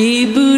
နေပူ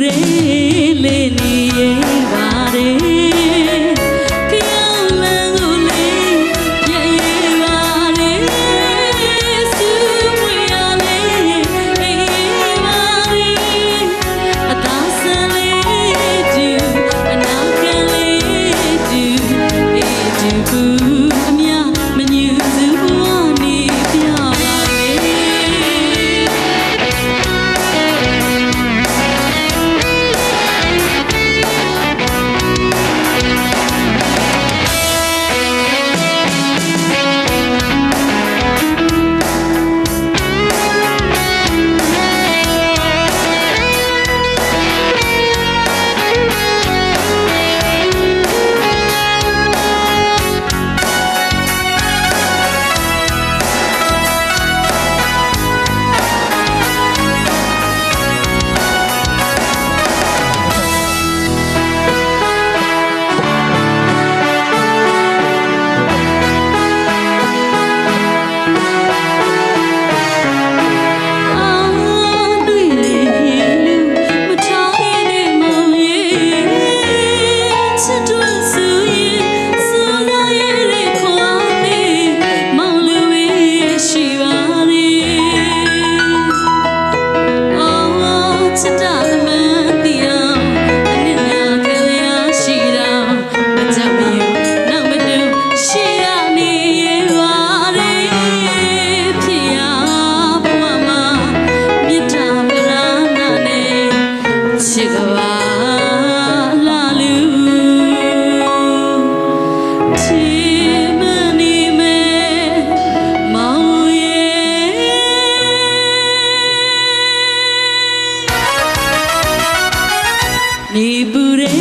နေပူရဲ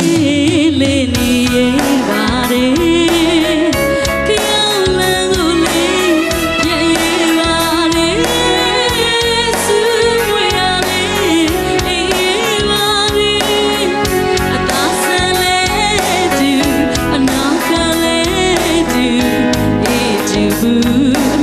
လေးနေရင်ပါတယ်ဘူး